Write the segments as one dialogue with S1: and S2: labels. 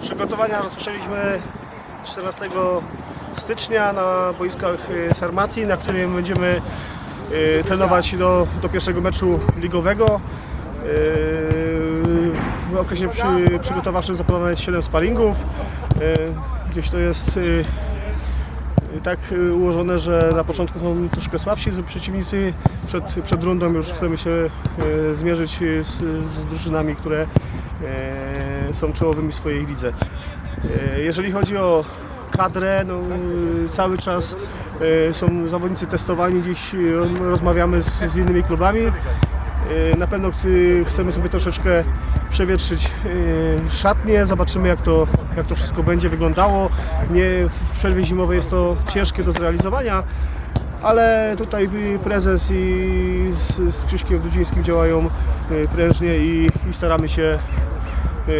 S1: Przygotowania rozpoczęliśmy 14 stycznia na boiskach e, Sarmacji, na którym będziemy e, trenować do, do pierwszego meczu ligowego. E, W okresie przy, przygotowawczym zaplanowane jest 7 sparingów. Gdzieś to jest tak ułożone, że na początku są troszkę słabsi przeciwnicy. Przed, przed rundą już chcemy się zmierzyć z, z drużynami, które są czołowymi w swojej lidze. E, Jeżeli chodzi o kadrę, no, e, cały czas e, są zawodnicy testowani, gdzieś e, rozmawiamy z, z innymi klubami. Na pewno chcemy sobie troszeczkę przewietrzyć e, szatnię, zobaczymy jak to, jak to wszystko będzie wyglądało. Nie, w przerwie zimowej jest to ciężkie do zrealizowania, ale tutaj prezes i z, z Krzyśkiem Dudzińskim działają prężnie i, i staramy się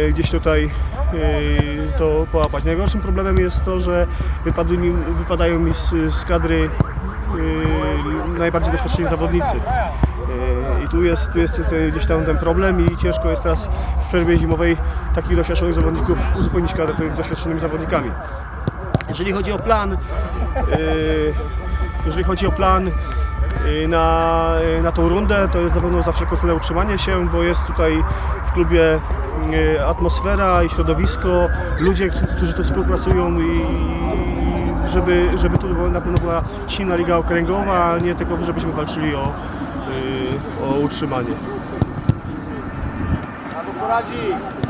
S1: gdzieś tutaj y, to połapać. Najgorszym problemem jest to, że mi, wypadają mi z, z kadry y, najbardziej doświadczeni zawodnicy. Y, I tu jest, tu jest gdzieś tam ten problem i ciężko jest teraz w przerwie zimowej takich doświadczonych zawodników uzupełnić kadrę tymi doświadczonymi zawodnikami. Jeżeli chodzi o plan, y, jeżeli chodzi o plan y, na, y, na tą rundę, to jest na pewno zawsze cenę utrzymanie się, bo jest tutaj w klubie y, atmosfera i środowisko, ludzie, którzy tu współpracują i żeby, żeby tu na pewno była silna liga okręgowa, a nie tylko żebyśmy walczyli o, y, o utrzymanie.
S2: Poradzi.